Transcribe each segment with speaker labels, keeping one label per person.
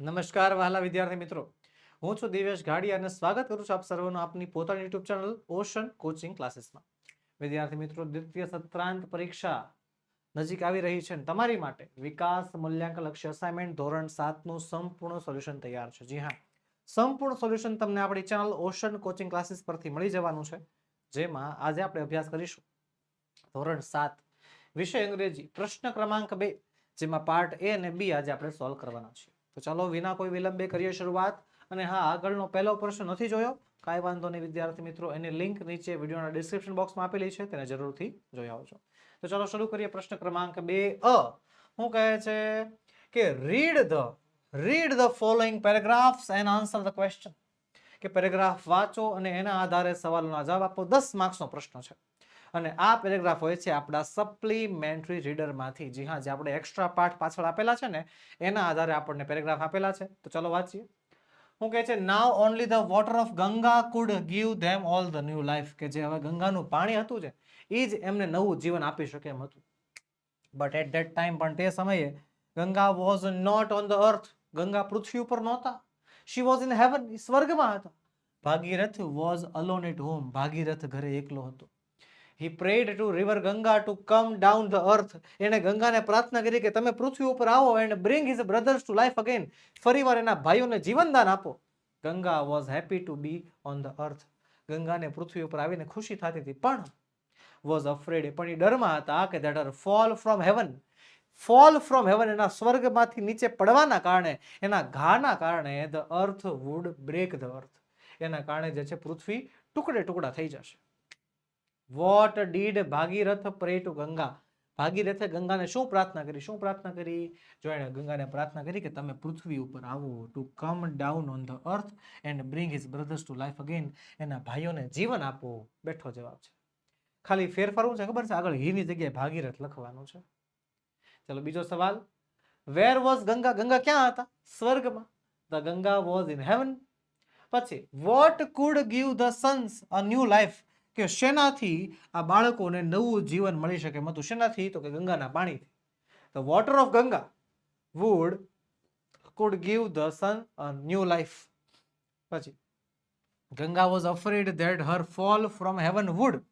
Speaker 1: નમસ્કાર વહાલા વિદ્યાર્થી મિત્રો. હું છું દિવેશ ગાડી અને સ્વાગત કરું છું આપ સર્વનું આપની પોતાની યુટ્યુબ ચેનલ ઓશન કોચિંગ ક્લાસીસમાં. વિદ્યાર્થી મિત્રો, દ્વિતીય સત્રાંત પરીક્ષા નજીક આવી રહી છે તમારી માટે વિકાસ મૂલ્યાંકન લક્ષ્ય અસાઇનમેન્ટ ધોરણ સાતનું સંપૂર્ણ સોલ્યુશન તૈયાર છે. જી હા, સંપૂર્ણ સોલ્યુશન તમને આપણી ચેનલ ઓશન કોચિંગ ક્લાસીસ પરથી મળી જવાનું છે, જેમાં આજે આપણે અભ્યાસ કરીશું. ધોરણ સાત, વિષય અંગ્રેજી, પ્રશ્ન ક્રમાંક બે, જેમાં પાર્ટ એ અને બી આજે આપણે સોલ્વ કરવાના છીએ. તો ચાલો વિના કોઈ વિલંબે કરીએ શરૂઆત. અને હા, આગળનો પહેલો પ્રશ્ન નથી જોયો? કાંઈ વાંધો નહીં, વિદ્યાર્થી મિત્રો, એની લિંક નીચે વિડીયોના ડિસ્ક્રિપ્શન બોક્સમાં આપેલી છે, તેને જરૂરથી જોઈ આવજો. તો ચાલો શરૂ કરીએ પ્રશ્ન ક્રમાંક બે અ. શું કહે છે કે read the read the following paragraphs and answer the question કે પેરેગ્રાફ વાંચો અને એના આધારે સવાલોના જવાબ આપો. દસ માર્ક્સનો પ્રશ્ન છે. અને આ પેરેગ્રાફ હોય છે આપણા સપ્લિમેન્ટરી રીડરમાંથી. જી હા, જે આપણે એક્સ્ટ્રા પાર્ટ પાછળ આપેલા છે ને, એના આધારે આપણને પેરેગ્રાફ આપેલા છે. તો ચલો વાંચીએ. હું કહે છે now only the water of Ganga could give them all the new life કે જે હવે ગંગાનું પાણી હતું છે એ જ એમને નવું જીવન આપી શકે એમ હતું. બટ એટ ધેટ ટાઈમ પણ તે સમયે Ganga was not on the earth Ganga પૃથ્વી ઉપર નહોતા. શી વોઝ ઇન હેવન સ્વર્ગમાં હતા. Bhagirath was alone at home Bhagirath ઘરે એકલો હતો. He prayed to river Ganga to come down the earth એણે ગંગાને પ્રાર્થના કરી કે તમે પૃથ્વી ઉપર આવો and bring his brothers to life again ફરીવાર એના ભાઈઓને જીવનદાન આપો. Ganga was happy to be on the earth ગંગાને પૃથ્વી ઉપર આવીને ખુશી થતી હતી, પણ વોઝ અફ્રેડ પણ એ ડરમાં હતા કે that are fall from heaven fall from heaven એના સ્વર્ગમાંથી નીચે પડવાના કારણે, એના ઘાના કારણે the earth would break the earth એના કારણે જે છે પૃથ્વી ટુકડે ટુકડા થઈ જશે. What did Bhagirath pray to Ganga. ભાગીરથે ગંગાને શું પ્રાર્થના કરી? શું પ્રાર્થના કરી? જો એણે ગંગાને પ્રાર્થના કરી કે તમે પૃથ્વી ઉપર આવો to come down on the earth and bring his brothers to life again એના ભાઈઓને જીવન આપો. બેઠો જવાબ છે. ખાલી ફેરફારવું છે? ખબર છે? આગળ હીની જગ્યાએ ભાગીરથ લખવાનું છે. ચલો બીજો સવાલ. Where was Ganga? ગંગા ક્યાં હતા? સ્વર્ગમાં. The Ganga was in heaven પછી what could give the sons a new life કે શેનાથી આ બાળકોને નવું જીવન મળી શકે? મતું શેનાથી? તો કે ગંગાના પાણીથી. The water of Ganga would could give the son a new life પછી Ganga was afraid that her fall from heaven would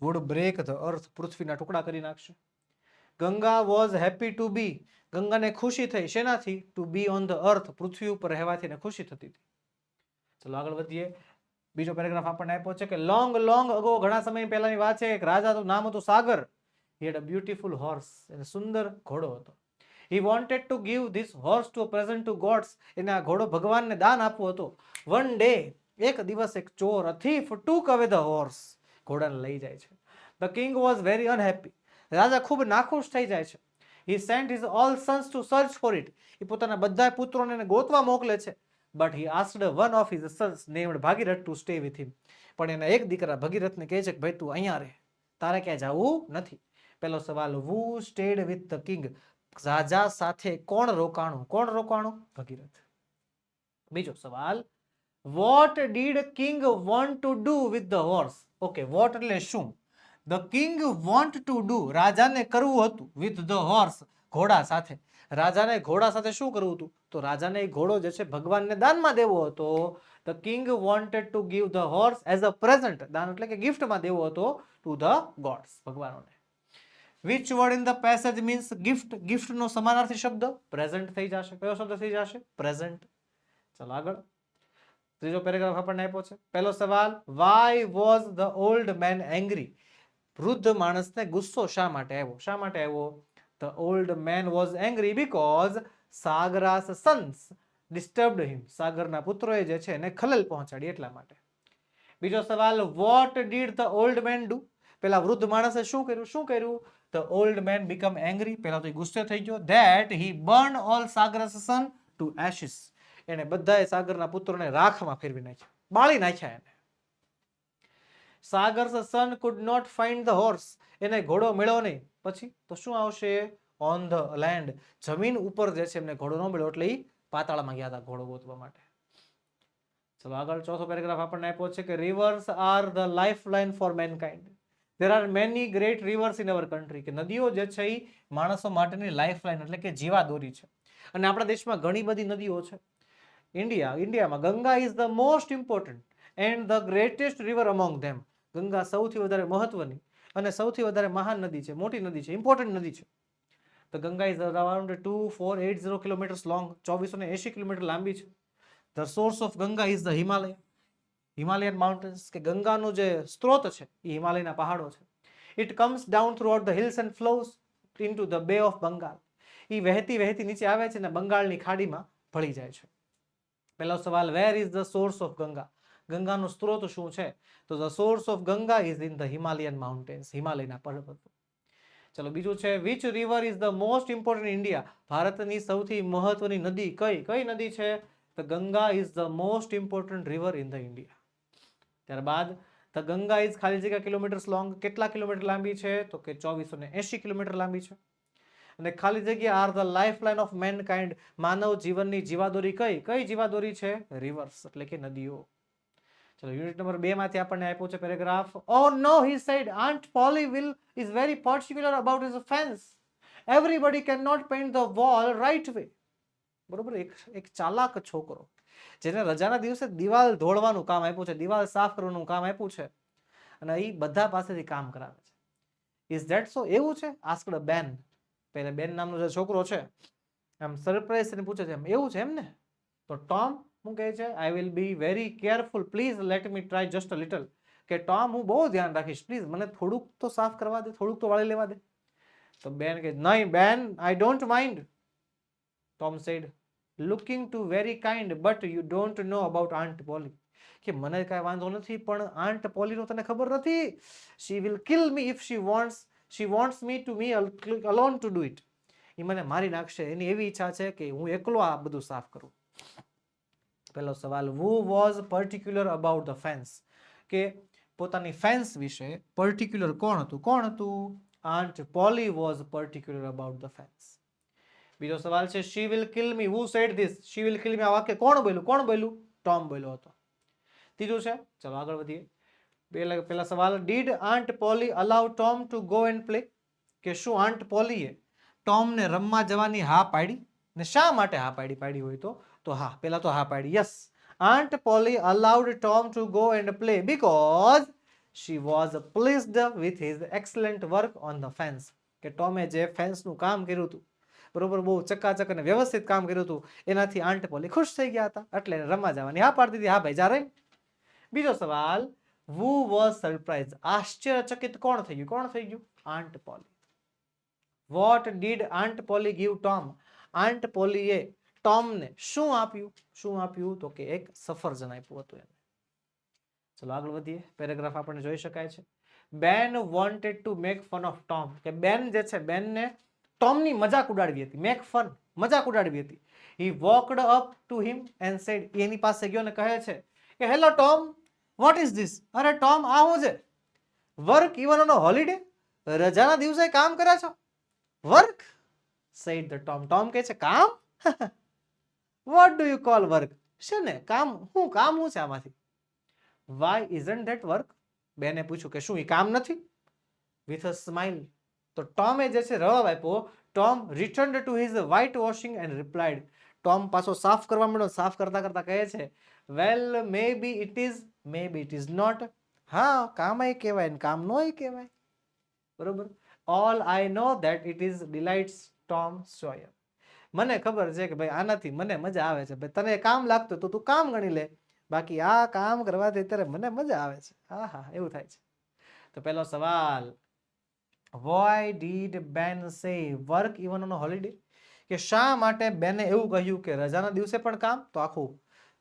Speaker 1: would break the earth પૃથ્વીના ટુકડા કરી નાખશે. Ganga was happy to be ગંગાને ખુશી થઈ. શેનાથી? To be on the earth પૃથ્વી ઉપર રહેવાથી ને ખુશી થતી હતી. ચલો આગળ વધીએ. બીજો પેરેગ્રાફ આપણને આપ્યો છે કે લોંગ લોંગ અગો ઘણા સમય પહેલાની વાત છે, એક રાજાનું નામ હતું સાગર. હી હેડ અ બ્યુટીફુલ હોર્સ એને સુંદર ઘોડો હતો. He wanted to give this horse to present to gods એને આ ઘોડો ભગવાનને દાન આપવો હતો. વન ડે એક દિવસ એક ચોર અ થીફ ટુક અવે ધ હોર્સ ઘોડાને લઈ જાય છે. The king was very unhappy રાજા ખૂબ નાખુશ થઈ જાય છે. He sent his all sons to search for it એ પોતાના બધા પુત્રોને ગોતવા મોકલે છે. But he asked one of his sons named Bhagirath to stay with him પણ એના એક દીકરા ભગીરથને કહે છે કે, ભાઈ, તું અહીંયા રહે. તારે ક્યાંય જવું નથી. પેલો સવાલ who stayed with the king રાજા સાથે કોણ રોકાણું? કોણ રોકાણું? ભગીરથ. બીજો સવાલ what did king want to do with the horse okay what એટલે શું? The king want to do રાજાને કરવું હતું વિથ ધ હોર્સ ઘોડા સાથે. રાજાને ઘોડા સાથે શું કરવું હતું? તો રાજાને એ ઘોડો જે છે ભગવાનને દાનમાં દેવો હતો. The king wanted to give the horse as a present દાન એટલે કે ગિફ્ટમાં દેવો હતો to the gods ભગવાનોને. Which word in the passage means gift ગિફ્ટનો સમાનાર્થી શબ્દ? પ્રેઝન્ટ થઈ જશે. કયો શબ્દ થઈ જશે? પ્રેઝન્ટ ચલો આગળ. ત્રીજો પેરેગ્રાફ આપણને આપ્યો છે. પહેલો સવાલ why was the old man angry વૃદ્ધ માણસને ગુસ્સો શા માટે આવ્યો? શા માટે આવ્યો? The old man was angry because Sagara's sons disturbed him સાગરના પુત્રોએ જે છે એને ખલેલ પહોંચાડી એટલા માટે. બીજો સવાલ what did the old man do પેલા વૃદ્ધ માણસે શું કર્યું? શું કર્યું? The old man become angry પેલા તો ગુસ્સે થઈ ગયો. That he burn all Sagara's son to ashes એને બધાએ સાગરના પુત્રોને રાખમાં ફેરવી નાખ્યા. બાળી નાખ્યા એને. Sagar son could not find the horse એને ઘોડો મળ્યો નહીં. પછી તો શું આવશે? ઓન ધ લેન્ડ જમીન ઉપર જે છે એમને ઘોડો ન મળ્યો એટલે એ પાતાળમાં ગયા હતા ઘોડો ગોતવા માટે. ચલો આગળ ચોથો પેરેગ્રાફ આપણને આપ્યો છે કે rivers are the life line for mankind there are many great rivers in our country કે નદીઓ જે છે એ માણસો માટેની લાઈફ લાઇન એટલે કે જીવાદોરી છે. અને આપણા દેશમાં ઘણી બધી નદીઓ છે. ઇન્ડિયા ઇન્ડિયામાં Ganga is the most important and the greatest river among them Ganga સૌથી વધારે મહત્વની. અને સૌથી વધારે મહાન નદી છે, મોટી નદી છે ઇમ્પોર્ટન્ટ નદી છે. તો Ganga is around two four eight zero kilometres long ચોવીસો ને એંશી કિલોમીટર લાંબી છે. The source of Ganga is the Himalaya Himalayan mountains કે ગંગાનો જે સ્ત્રોત છે, એ હિમાલયના પહાડો છે. It comes down throughout the hills and flows into the Bay of Bengal એ વહેતી વહેતી નીચે આવે છે અને બંગાળની ખાડીમાં ભળી જાય છે. પહેલો સવાલ where is the source of Ganga ગંગાનો સ્ત્રોત શું છે? તો the source of Ganga is in the Himalayan mountains, હિમાલયના પર્વતો. ચલો, બીજું છે which river is the most important India ભારતની સૌથી મહત્વની નદી કઈ? કઈ નદી છે? The Ganga is the most important river in the India ત્યારબાદ ધ ગંગા ઇઝ ખાલી જગ્યા કિલોમીટર્સ લોંગ કેટલા કિલોમીટર લાંબી છે? તો કે ચોવીસો ને એંશી કિલોમીટર લાંબી છે. અને ખાલી જગ્યા are the life line of mankind માનવ જીવનની જીવાદોરી કઈ? કઈ જીવાદોરી છે? રિવર્સ એટલે કે નદીઓ. ચલો યુનિટ નંબર બે માંથી આપણને આપ્યો છે paragraph oh no he said aunt Polly will is very particular about his fence everybody can not paint the wall right way બરોબર? એક એક ચાલાક છોકરો, જેને રજાના દિવસે દિવાલ ધોળવાનું કામ આપ્યું છે, દિવાલ સાફ કરવાનું કામ આપ્યું છે અને એ બધા પાસેથી કામ કરાવે છે. ઇઝ ધેટ સો એવું છે? આસ્કડ બેન પહેલા બેન નામનો જે છોકરો છે, આમ સરપ્રાઈઝ પૂછે છે, એમ, એવું છે એમ ને તો ટોમ હું કહે છે? I will be very careful please let me try just a little કે ટોમ હું બહુ ધ્યાન રાખીશ. પ્લીઝ મને થોડુંક તો સાફ કરવા દે, થોડુંક તો વાળી લેવા દે. તો બેન કહે, નહીં, Ben I don't mind Tom said looking to very kind but you don't know about aunt Polly કે મને કાંઈ વાંધો નથી, પણ આન્ટ પોલીનો તને ખબર નથી? She will kill me if she wants she wants me to me alone to do it એ મને મારી નાખશે. એની એવી ઈચ્છા છે કે હું એકલો આ બધું સાફ કરું. પહેલો સવાલ who was particular about the fence કે પોતાની ફેન્સ વિશે પર્ટિક્યુલર કોણ હતું? કોણ હતું? Aunt Polly was particular about the fence બીજો સવાલ છે she will kill me who said this she will kill me આ વાક્ય કોણ બોલ્યું? કોણ બોલ્યું? ટોમ બોલ્યો હતો. ત્રીજું છે, ચલો આગળ વધીએ. પહેલા પહેલા સવાલ did aunt Polly allow Tom to go and play કે શું આન્ટ પોલીએ ટોમને રમવા જવાની હા પાડી? ને શા માટે હા પાડી પાડી હોય તો? તો હા પહેલાં તો હા પાડી. Yes aunt Polly allowed Tom to go and play because she was pleased with his excellent work on the fence કે ટોમે જે ફેન્સનું કામ કર્યું હતું, બરોબર, બહુ ચકાચક અને વ્યવસ્થિત કામ કર્યું હતું, એનાથી આંટ પોલી ખુશ થઈ ગયા હતા. એટલે રમવા જવાની હા પાડી દીધી. હા ભાઈ, જા બીજો સવાલ વુ વોઝ સરપ્રાઇઝ આશ્ચર્યચકિત કોણ થઈ ગયું? કોણ થઈ ગયું? Aunt Polly what did aunt Polly give Tom aunt પોલીએ ટોમને શું આપ્યું? શું આપ્યું? તો કે એક સફરજન આપ્યું હતું એને. ચલો આગળ વધીએ. પેરેગ્રાફ આપણને જોઈ શકાય છે. Ben wanted to make fun of Tom કે બેન જે છે, બેનને ટોમની મજાક ઉડાડવી હતી. મેક ફન મજાક ઉડાડવી હતી. He walked up to him and said એની પાસે ગયો ને કહે છે કે hello Tom what is this અરે ટોમ આ શું છે? વર્ક ઇવન ઓન હોલિડે રજાના દિવસે કામ કર્યા છો? Work said the Tom Tom કહે છે, કામ? What do you call work છે ને, કામ, હું કામ, હું છે આમાંથી? વાય ઇઝન્ટ ધેટ વર્ક બેને પૂછ્યું કે, શું એ કામ નથી? વિથ અ સ્માઇલ તો ટોમે જે છે રવાબ આપ્યો Tom return to his whitewashing and replied Tom પાછો સાફ કરવા માંડ્યો, સાફ કરતા કરતા કહે છે well maybe it is maybe it is not હા કામ એ કહેવાય ને કામ એ કહેવાય. બરોબર? All I know that it is delights Tom Sawyer મને ખબર છે કે ભાઈ આનાથી મને મજા આવે છે. ભાઈ તને કામ લાગતું તો તું કામ ગણી લે. બાકી આ કામ કરવાથી અત્યારે મને મજા આવે છે. હા હા એવું થાય છે. તો પહેલો સવાલ. વોય ડીડ બેન સે વર્ક ઇવન ઓન હોલિડે કે શા માટે બેને એવું કહ્યું કે રજાના દિવસે પણ કામ? તો આખું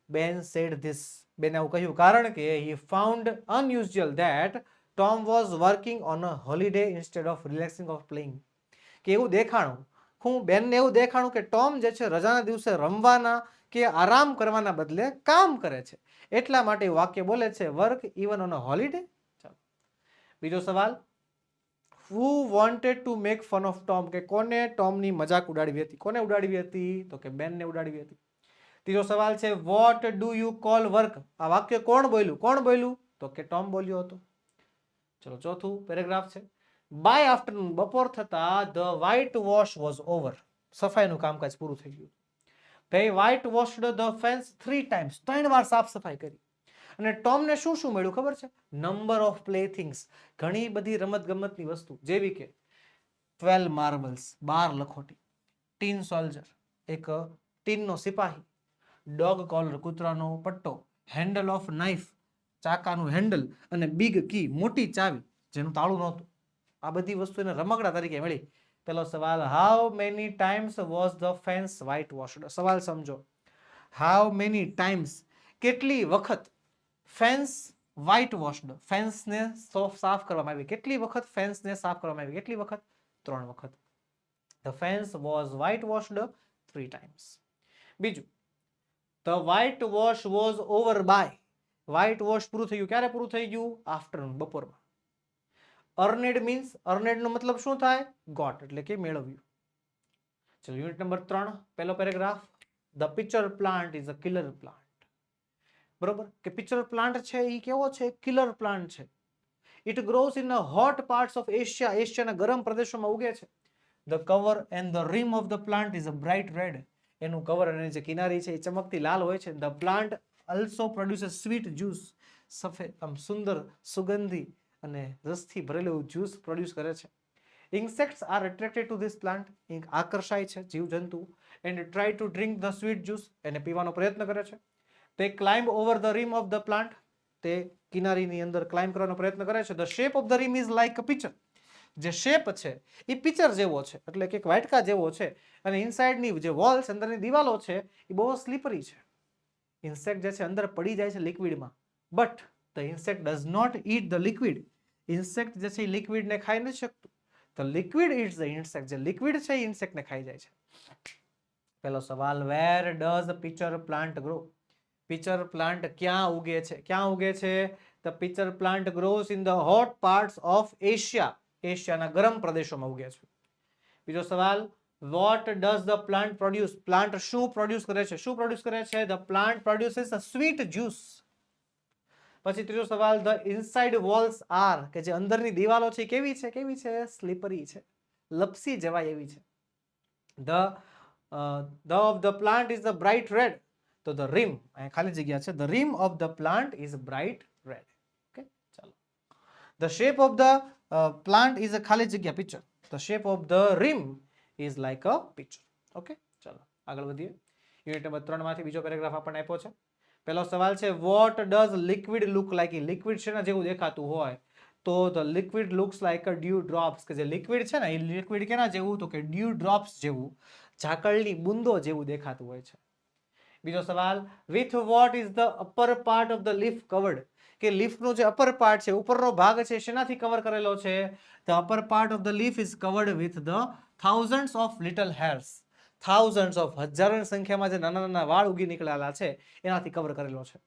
Speaker 1: બેન સેડ ધીસ બેને એવું કહ્યું. કારણ કે he found unusual that Tom was working on a holiday instead of relaxing of playing કે એવું દેખાણું હું બેનને એવું દેખાણું કે ટોમ જે છે રજાના દિવસે રમવાના કે આરામ કરવાના બદલે કામ કરે છે. એટલા માટે વાક્ય બોલે છે, work even on a holiday? ચાલો. બીજો સવાલ. Who wanted to make fun of Tom? કે કોને ટોમની મજાક ઉડાડવી હતી? કોને ઉડાડવી હતી? તો કે બેનને ઉડાડવી હતી. ત્રીજો સવાલ છે, what do you call work? આ વાક્ય કોણ બોલ્યું? કોણ બોલ્યું? તો કે ટોમ બોલ્યો હતો. ચલો, ચોથું પેરેગ્રાફ છે. બાય આફ્ટરનૂન બપોર થતા the white wash was over સફાઈનું કામકાજ પૂરું થઈ ગયું. They white washed the fence three times ત્રણ વાર સાફ સફાઈ કરી. અને ટોમને શું શું મળ્યું ખબર છે? નંબર ઓફ પ્લે થિંગ્સ ઘણી બધી રમત ગમતની વસ્તુ. જેવી કે ટ્વેલ્વ માર્બલ્સ બાર લખોટી ટીન સોલ્જર એક ટીનનો સિપાહી ડોગ કોલર કૂતરાનો પટ્ટો હેન્ડલ ઓફ નાઇફ ચાકાનું હેન્ડલ અને બિગ કી મોટી ચાવી, જેનું તાળું નહોતું. આ બધી વસ્તુ એને રમકડા તરીકે મળી. પેલો સવાલ how many times was the fence whitewashed સવાલ સમજો. હાઉ મેની ટાઈમ્સ કેટલી વખત ફેન્સ વ્હાઇટ વોશડ ફેન્સને સાફ કરવામાં આવી. કેટલી વખત ફેન્સને સાફ કરવામાં આવી? કેટલી વખત? ત્રણ વખત. The fans was white washed three times બીજું the white wash was over by white wash પૂરું થઈ ગયું. ક્યારે પૂરું થઈ ગયું? આફ્ટરનૂન બપોરમાં. અર્નેડ મીન્સ અર્નેડ નો મતલબ શું થાય? ગોટ, એટલે કે મેળવ્યું. ચલો, યુનિટ નંબર ત્રણ, પહેલો paragraph. The picture plant is a killer plant બરોબર? કે પિક્ચર પ્લાન્ટ છે એ કેવો છે? કિલર પ્લાન્ટ છે. It grows in hot parts of Asia એશિયાના ગરમ પ્રદેશોમાં ઉગે છે. The cover and the rim of the plant is a bright red એનું કવર અને જે કિનારી છે, એ ચમકતી લાલ હોય છે. The plant also produce sweet juice સફેદ, આમ સુંદર, સુગંધી અને રસથી ભરેલું જ્યુસ પ્રોડ્યુસ કરે છે. Insects are attracted to this plant આકર્ષાય છે જીવજંતુ and try to drink the sweet juice એને પીવાનો પ્રયત્ન કરે છે. તે climb over the rim of the plant તે કિનારીની અંદર ક્લાઇમ્બ કરવાનો પ્રયત્ન કરે છે. The shape of the rim is like a picture જે શેપ છે, એ પિક્ચર જેવો છે. એટલે કે એક વાટકા જેવો છે. અને ઇનસાઇડની જે વોલ્સ અંદરની દિવાલો છે, એ બહુ સ્લીપરી છે. ઇન્સેક્ટ જે છે, અંદર પડી જાય છે લિક્વિડમાં but the insect does not eat the liquid insect જે છે એ લિક્વિડને ખાઈ નથી શકતું the liquid eats the insect જે લિક્વિડ છે એ ઇન્સેક્ટને ખાઈ જાય છે પેલો સવાલ where does picture plant grow picture plant ક્યાં ઉગે છે ક્યાં ઉગે છે the picture plant grows in the hot parts of Asia એશિયાના ગરમ પ્રદેશોમાં ઉગે છે. બીજો સવાલ what does the plant produce plant શું પ્રોડ્યુસ કરે છે? શું પ્રોડ્યુસ કરે છે? The plant produces a sweet juice પછી ત્રીજો સવાલ the inside walls R K જે અંદરની દિવાલો છે કેવી છે? કેવી છે? સ્લીપરી છે. લપસી જવાય એવી છે. The the of the plant is the bright red તો ધ રીમ અહીંયા ખાલી જગ્યા છે. The rim of the plant is bright red okay, ચાલો. The shape of the plant is a ખાલી જગ્યા picture the shape of the rim is like a picture okay, ચાલો. આગળ વધીએ. યુનિટ નંબર ત્રણમાંથી બીજો પેરેગ્રાફ આપણને આપ્યો છે. પહેલો સવાલ છે what does liquid look like liquid છે ને, જેવું દેખાતું હોય, તો the liquid looks like a dew drops કે જે લિક્વિડ છે ને, એ લિક્વિડ કેના જેવું? તો કે ડ્યુ ડ્રોપ્સ જેવું, ઝાકળની બુંદો જેવું દેખાતું હોય છે. બીજો સવાલ with what is the upper part of the leaf covered કે લીફનો જે અપર પાર્ટ છે, ઉપરનો ભાગ છે, શેનાથી કવર કરેલો છે? The upper part of the leaf is covered with the thousands of little hairs thousands of હજારોની સંખ્યામાં જે નાના નાના વાળ ઉગી નીકળેલા છે, એનાથી કવર કરેલો છે.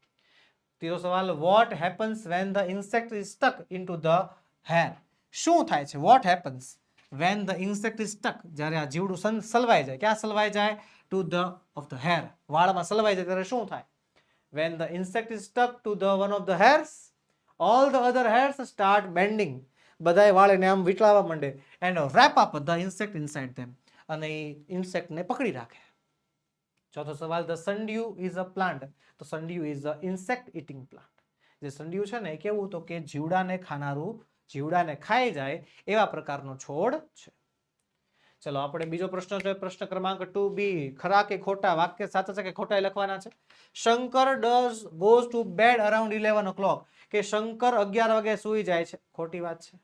Speaker 1: ત્રીજો સવાલ what happens when the insect is stuck into the hair શું થાય છે? What happens when the insect is stuck જ્યારે આ જીવડું સલવાઈ જાય, ક્યાં સલવાઈ જાય? To the of the hair વાળમાં સલવાઈ જાય, ત્યારે શું થાય? When the insect is stuck to the one of the hairs all the other hairs start bending બધાય વાળને આમ વીટળાવા માંડે. And wrap up the insect inside them અને એ ઇન્સેક્ટને પકડી રાખે. ચોથો સવાલ the sundew is a plant તો sundew is a insect eating plant જે સંડિયુ છે ને કેવું તો કે જીવડાને ખાનારું, જીવડાને ખાઈ જાય એવા પ્રકારનો છોડ છે. ચલો, આપણે બીજો પ્રશ્ન છે પ્રશ્ન ક્રમાંક ટુ બી. ખરા કે ખોટા? વાક્ય સાચા છે કે ખોટા લખવાના છે? Shankar does goes to bed around eleven o'clock કે શંકર અગિયાર વાગે સૂઈ જાય છે. ખોટી વાત છે.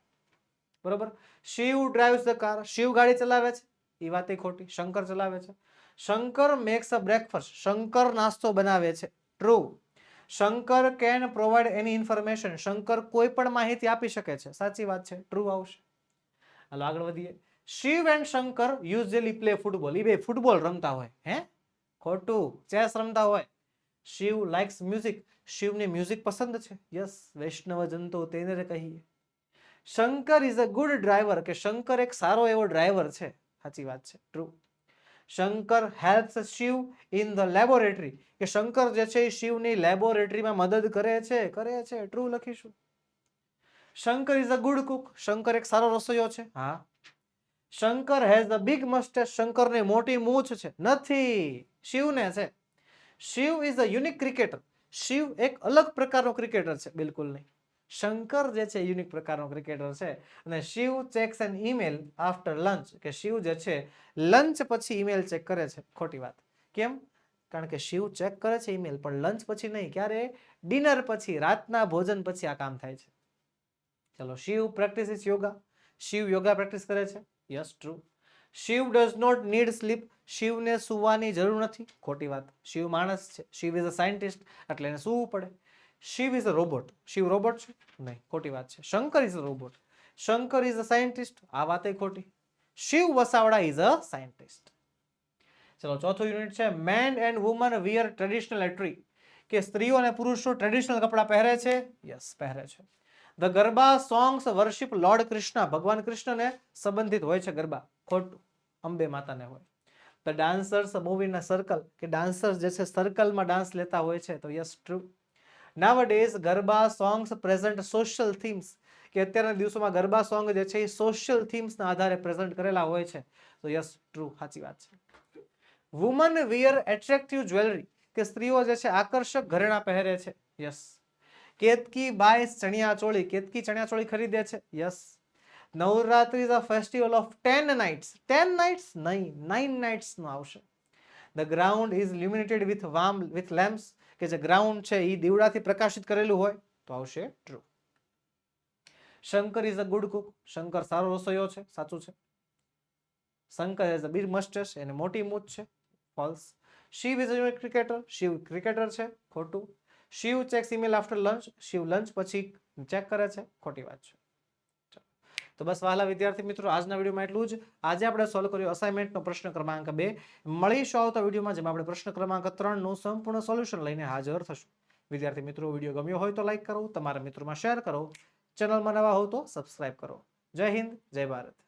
Speaker 1: બરોબર? Shiv drives the car Shiv ગાડી ચલાવે છે. એ વાત ખોટી. શંકર ચલાવે છે. Shankar makes a breakfast Shankar નાસ્તો બનાવે છે. True Shankar can provide any information Shankar કોઈ પણ માહિતી આપી શકે છે. સાચી વાત છે. ટ્રુ આવશે. હાલો, આગળ વધીએ. Shiv and Shankar usually play football એ બે ફૂટબોલ રમતા હોય, હે? ખોટું. ચેસ રમતા હોય. શિવ લાઇક્સ મ્યુઝિક શિવને મ્યુઝિક પસંદ છે. યસ વૈષ્ણવ જંતો તેને કહીએ. Shankar is a good driver કે શંકર એક સારો એવો ડ્રાઈવર છે. સાચી વાત છે. True Shankar helps Shiv in the laboratory કે શંકર જે છે એ શિવની લેબોરેટરીમાં મદદ કરે છે કરે છે. ટ્રુ લખીશું. Shankar is a good cook Shankar એક સારો રસોઈયો છે. હા. Shankar has a big moustache શંકરને મોટી મૂછ છે. નથી. શિવને છે. Shiv is a unique cricketer Shiv એક અલગ પ્રકારનો ક્રિકેટર છે. બિલકુલ નહીં. શંકર જે છે યુનિક પ્રકારનો ક્રિકેટર છે. અને Shiv checks an email after lunch કે શિવ જે છે લંચ પછી ઈમેલ ચેક કરે છે. ખોટી વાત. કેમ? કારણ કે શિવ ચેક કરે છે ઈમેલ પણ લંચ પછી નહીં. ક્યારે? ડિનર પછી, રાતના ભોજન પછી આ કામ થાય છે. ચલો, શિવ પ્રેક્ટિસ યોગા શિવ યોગા પ્રેક્ટિસ કરે છે. Yes true Shiv does not need sleep શિવને સૂવાની જરૂર નથી. ખોટી વાત. શિવ માણસ છે. શિવ ઇઝ અ સાયન્ટિસ્ટ એટલે એને સૂવું પડે. Shiv is a robot Shiv robot છે? નહીં, ખોટી વાત છે. Shankar is a robot Shankar is a scientist આ વાત ખોટી. Shiv Vasavada is a scientist ચલો, ચોથું યુનિટ છે. Man and woman wear traditional attire કે સ્ત્રીઓ અને પુરુષો ટ્રેડિશનલ કપડાં પહેરે છે? યસ પહેરે છે. The garba songs worship lord Krishna ભગવાન કૃષ્ણને સંબંધિત હોય છે ગરબા. ખોટું. અંબે માતાને હોય. ધ ડાન્સર્સ મૂવીના સર્કલ કે ડાન્સર્સ જે છે સર્કલમાં ડાન્સ લેતા હોય છે, તો yes true nowadays garba songs present social themes કે અત્યારના દિવસોમાં ગરબા સોંગ જે છે એ સોશિયલ થીમ્સના આધારે પ્રેઝન્ટ કરેલા હોય છે. તો યસ ટ્રુ સાચી વાત છે. વુમન વિયર એટ્રેક્ટિવ જ્વેલરી કે સ્ત્રીઓ જે છે આકર્ષક ઘરેણા પહેરે છે. Yes Ketaki buy chaniya choli. Ketaki chaniya ચોળી ખરીદે છે. Yes Navratri is a festival of ten nights ten nights નહીં નાઇન નાઇટ્સનું આવશે. The ground is luminated with warm with lamps કે જે ગ્રાઉન્ડ છે એ દીવડાથી પ્રકાશિત કરેલું હોય, તો આવશે true Shankar is a good cook Shankar સારો રસોઈયો છે, સાચું છે. Shankar has a big moustache એને મોટી મૂછ છે false Shiv is a cricketer Shiv cricketer છે, ખોટું. Shiv checks email after lunch Shiv lunch પછી ચેક કરે છે, ખોટી વાત છે. તો બસ વહાલા વિદ્યાર્થી મિત્રો, આજના વિડીયોમાં એટલું જ. આજે આપણે સોલ્વ કર્યો અસાઇનમેન્ટનો પ્રશ્ન ક્રમાંક બે. મળીશું આવતા વિડીયોમાં, જેમાં આપણે પ્રશ્ન ક્રમાંક ત્રણનું સંપૂર્ણ સોલ્યુશન લઈને હાજર થશું. વિદ્યાર્થી મિત્રો, વીડિયો ગમ્યો હોય તો લાઇક કરો, તમારા મિત્રોમાં શેર કરો. ચેનલમાં નવા હો તો સબસ્ક્રાઇબ કરો. જય હિન્દ, જય ભારત.